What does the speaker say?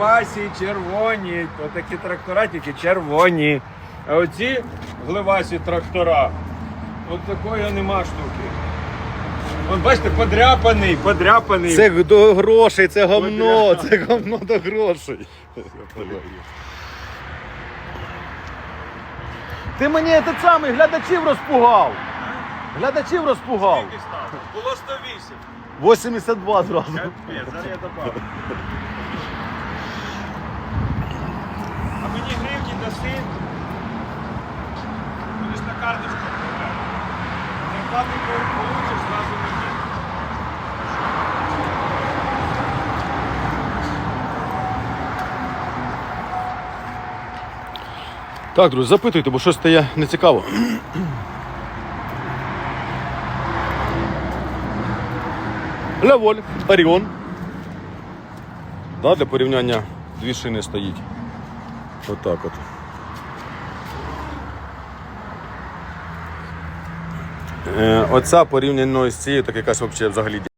Глевасі червоні, то такі трактора тільки червоні. А оці глевасі трактора, от такої нема штуки. От бачите, подряпаний, подряпаний. Це до грошей, це говно, Подряд. це говно до грошей. Ти мені те самий глядачів розпугав. Глядачів розпугав. Скільки стало? Було 108. 82 зразу. Капець, зараз я добавлю. Так, друзі, запитуйте, бо щось стає нецікаво. Ляволь, Оріон. Да, для порівняння дві шини стоїть. Отак от. Оця порівняно з цією, так якась взагалі